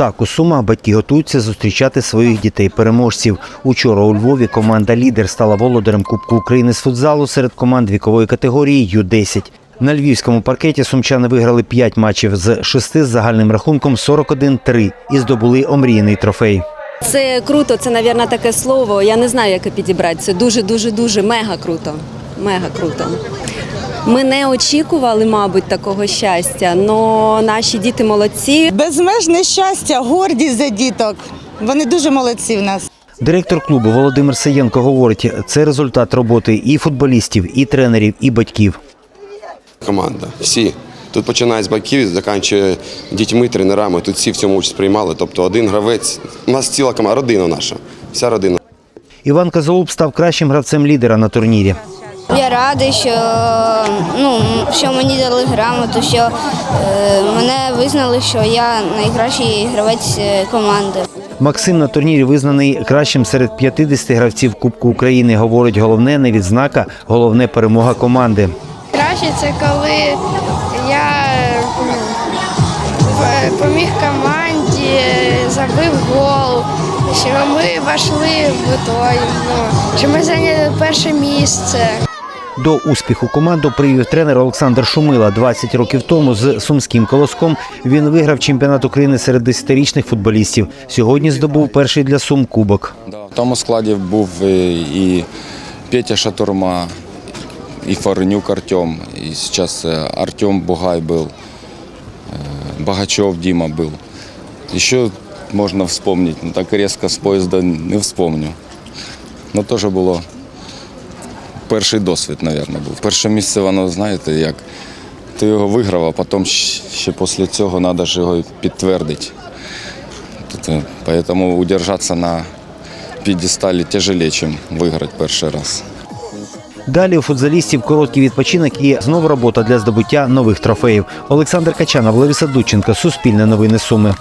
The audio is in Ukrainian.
Так, у Сумах батьки готуються зустрічати своїх дітей-переможців. Учора у Львові команда лідер стала володарем Кубку України з футзалу серед команд вікової категорії Ю-10. На львівському паркеті сумчани виграли 5 матчів з 6 з загальним рахунком 41-3 і здобули омріяний трофей. Це круто, це, мабуть, таке слово. Я не знаю, як підібрати. Це дуже, дуже, дуже мега круто. Мега круто. Ми не очікували, мабуть, такого щастя, але наші діти молодці. Безмежне щастя, гордість за діток. Вони дуже молодці в нас. Директор клубу Володимир Саєнко говорить, це результат роботи і футболістів, і тренерів, і батьків. команда. Всі. Тут починає з батьків, закінчує дітьми, тренерами. Тут всі в цьому участь приймали. Тобто один гравець. У нас ціла команда, родина наша. Вся родина. Іван Казолуб став кращим гравцем лідера на турнірі. Я радий, що, ну, що мені дали грамоту, що е, мене визнали, що я найкращий гравець е, команди. Максим на турнірі визнаний кращим серед 50 гравців Кубку України. Говорить, головне не відзнака, головне перемога команди. Краще це коли я ну, поміг команді, забив гол, що ми вийшли в той, ну, що ми зайняли перше місце. До успіху команду привів тренер Олександр Шумила. 20 років тому з сумським колоском він виграв чемпіонат України серед 10-річних футболістів. Сьогодні здобув перший для Сум кубок. В тому складі був і, і Петя Шатурма, і Фаренюк Артем, і зараз е, Артем Бугай був, е, Багачов Дима був. Ще можна вспомнити, ну так різко з поїзда не вспомню. Ну теж було перший досвід, мабуть, був. Перше місце, воно, знаєте, як ти його виграв, а потім ще після цього треба ж його підтвердити. Поэтому удержаться на пьедестале тяжелее, чем выиграть перший раз. Далі у футзалістів короткий відпочинок і знову робота для здобуття нових трофеїв. Олександр Качанов, Лариса Дудченко, Суспільне новини Суми.